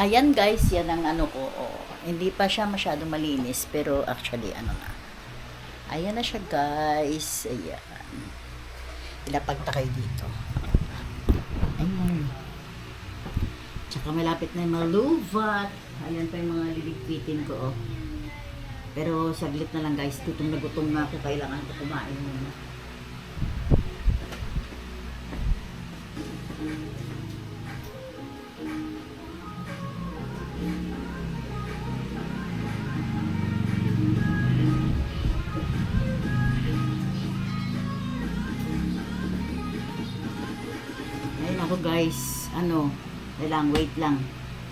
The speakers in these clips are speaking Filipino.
Ayan guys, yan ang ano ko. Oh. Hindi pa siya masyado malinis, pero actually ano na. Ayan na siya guys. Ayan. Ilapag ta kayo dito. Ayan. Tsaka malapit na yung maluvat. Ayan pa yung mga liligpitin ko oh. Pero saglit na lang guys, gutom na gutom na ako. Kailangan ko kumain ako guys, ano, lang, wait lang.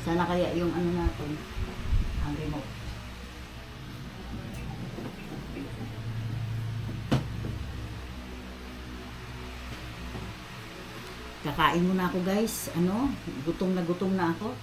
Sana kaya yung ano natin, ang remote. Kakain muna ako guys, ano, gutom na gutom na ako.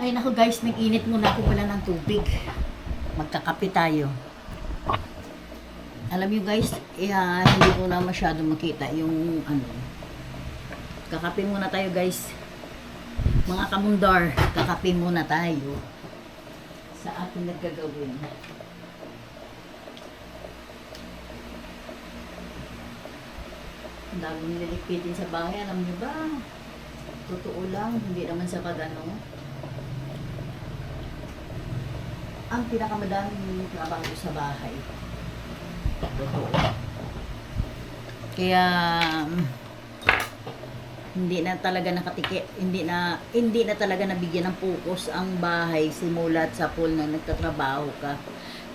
Ay nako guys, nag-init muna ako pala ng tubig. Magkakape tayo. Alam niyo guys, eh, ah, hindi ko na masyado makita yung ano. Kakape muna tayo guys. Mga kamundar, kakape muna tayo. Sa ating nagagawin. Ang dami nililigpitin sa bahay, alam niyo ba? Totoo lang, hindi naman sa pagano. Ang pinakamadaming trabaho sa bahay. Totoo. Kaya mm, hindi na talaga nakatiki, hindi na hindi na talaga nabigyan ng focus ang bahay simulat sa pool na nagtatrabaho ka.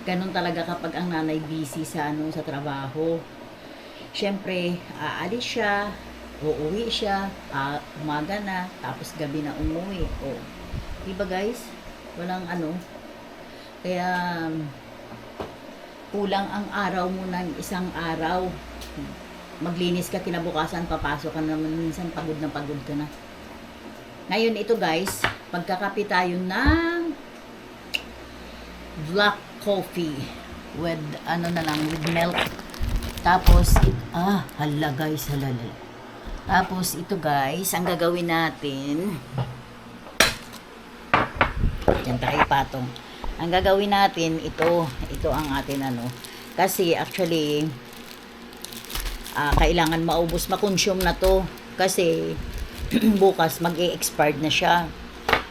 Ganun talaga kapag ang nanay busy sa ano sa trabaho. Siyempre, aalis siya, uuwi siya, ah, umaga na, tapos gabi na umuwi. O, diba guys? Walang ano. Kaya, kulang ang araw mo ng isang araw. Maglinis ka kinabukasan, papasok ka naman minsan pagod na pagod ka na. Ngayon ito guys, pagkakape tayo ng black coffee with ano na lang, with milk. Tapos, it, ah, hala guys, halala. Tapos, ito guys, ang gagawin natin, yan tayo patong. Ang gagawin natin, ito, ito ang atin ano, Kasi actually, ah, kailangan maubos, makonsume na to. Kasi bukas mag expired na siya.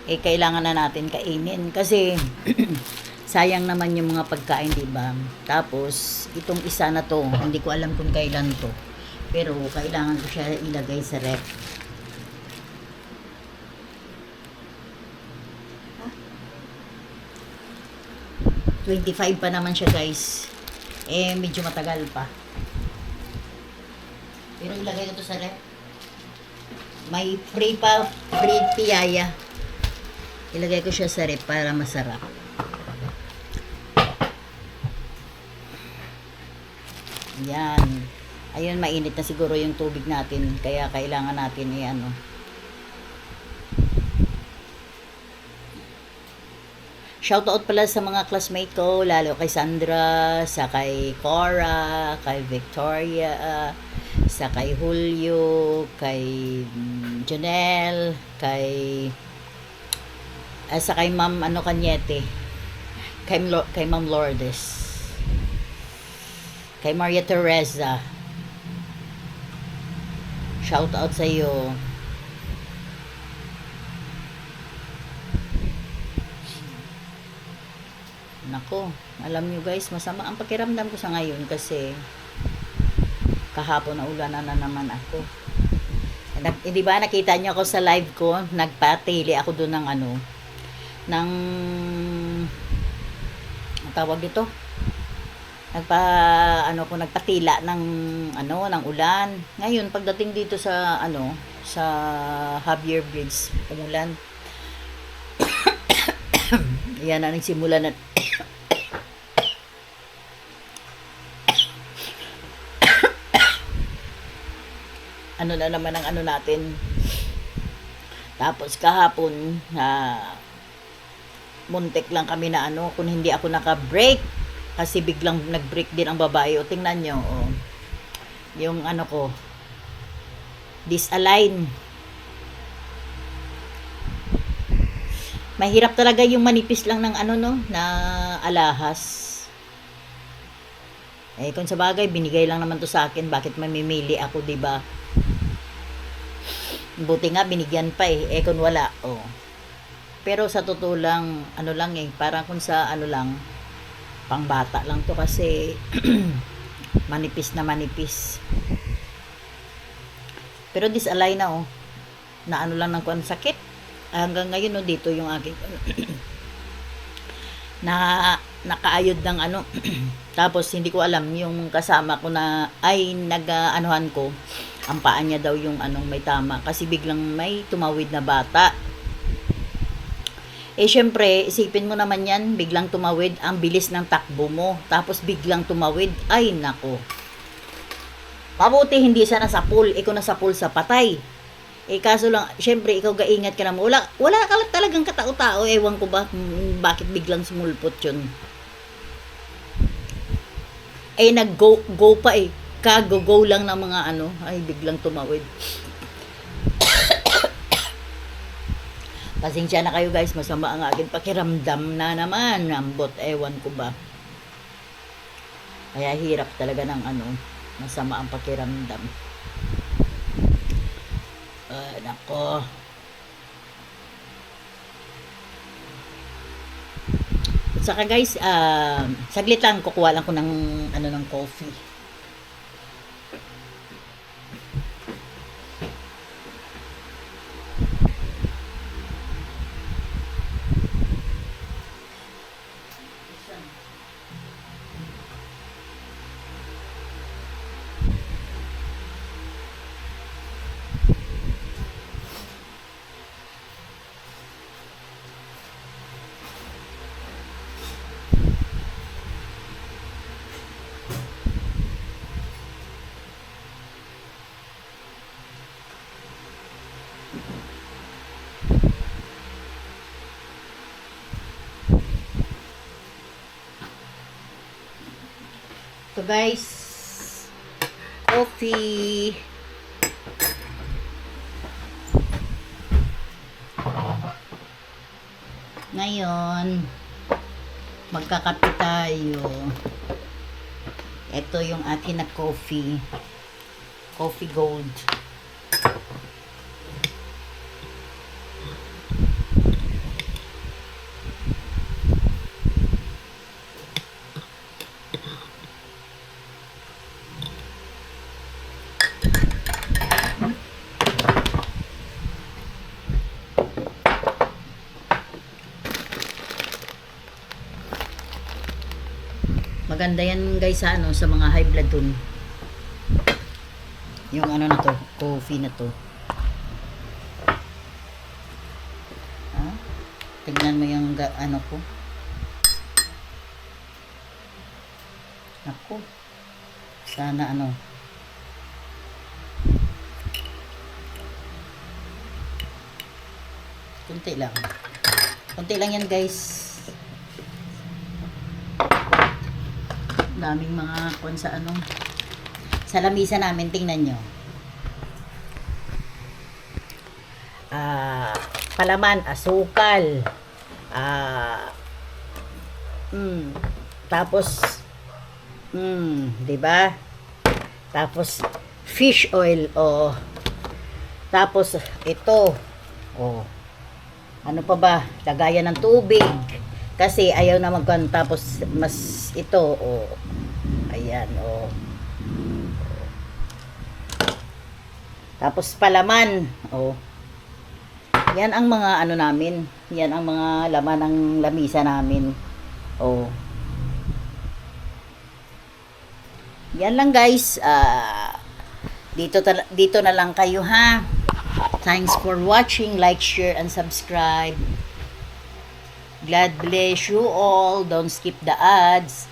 Eh, kailangan na natin kainin. Kasi sayang naman yung mga pagkain, di ba? Tapos, itong isa na to, hindi ko alam kung kailan to. Pero, kailangan ko siya ilagay sa rep. 25 pa naman siya, guys. Eh, medyo matagal pa. Pero ilagay ko to sa rep. May free pa, free piyaya. Ilagay ko siya sa rep para masarap. Yan. Ayun, mainit na siguro yung tubig natin. Kaya kailangan natin i ano. Shoutout pala sa mga classmate ko, lalo kay Sandra, sa kay Cora, kay Victoria, sa kay Julio, kay mm, Janelle, kay ah, sa kay Ma'am ano Kanyete, kay, kay Ma'am Lourdes, kay Maria Teresa. Shout out sa iyo. Nako, alam nyo guys, masama ang pakiramdam ko sa ngayon kasi kahapon na ulanan na naman ako. Nag, eh, di ba nakita niyo ako sa live ko, nagpatili ako doon ng ano, ng tawag dito, nagpa ano ko nagpatila ng ano ng ulan. Ngayon pagdating dito sa ano sa Javier Bridge, umulan. Yan na nagsimula na ano na naman ang ano natin. Tapos kahapon na muntik lang kami na ano kung hindi ako naka-break kasi biglang nag-break din ang babae. O tingnan nyo, oh. yung ano ko, disalign. Mahirap talaga yung manipis lang ng ano no, na alahas. Eh kung sa bagay, binigay lang naman to sa akin, bakit mamimili ako, 'di ba? Buti nga binigyan pa eh, eh kung wala, oh. Pero sa totoo lang, ano lang eh, parang kung sa ano lang, pangbata lang to kasi manipis na manipis. Pero disalign na oh. Na ano lang ng kuan sakit. Hanggang ngayon no dito yung aking na nakaayod ng ano tapos hindi ko alam yung kasama ko na ay nag-anuhan ko ang paa niya daw yung anong may tama kasi biglang may tumawid na bata eh syempre isipin mo naman yan biglang tumawid ang bilis ng takbo mo tapos biglang tumawid ay nako pabuti hindi siya nasa pool ikaw nasa pool sa patay eh kaso lang, syempre ikaw gaingat ka naman. Wala, wala ka talagang katao-tao. Ewan ko ba bakit biglang sumulpot yun. Eh nag-go go pa eh. Kago-go lang ng mga ano. Ay biglang tumawid. Pasensya na kayo guys. Masama ang aking pakiramdam na naman. Ambot, ewan ko ba. Kaya hirap talaga ng ano. Masama ang pakiramdam. Ah, nako. Saka guys, ah, saglit lang kukuha lang ko ng ano ng coffee. Guys, coffee. Ngayon, magkakape tayo. Ito yung atin na coffee. Coffee gold. Maganda yan guys sa ano sa mga high blood dun. Yung ano na to, coffee na to. Ah, tignan mo yung ano ko. Ako. Sana ano. Kunti lang. Kunti lang yan guys. Daming mga kon sa ano sa lamisa namin tingnan nyo. Ah palaman asukal. Ah mm, tapos mm, di ba? Tapos fish oil oh. Tapos ito oh. Ano pa ba? Lagayan ng tubig kasi ayaw na magkan tapos mas ito oh ayan oh tapos palaman oh yan ang mga ano namin yan ang mga laman ng lamisa namin oh yan lang guys. Ah dito dito na lang kayo ha? Thanks for watching. Like share and subscribe God bless you all. Don't skip the ads.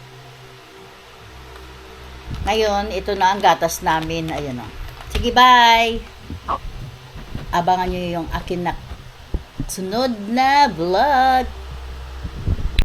Ngayon, ito na ang gatas namin. Ayan o. Sige, bye! Abangan nyo yung akin na sunod na vlog.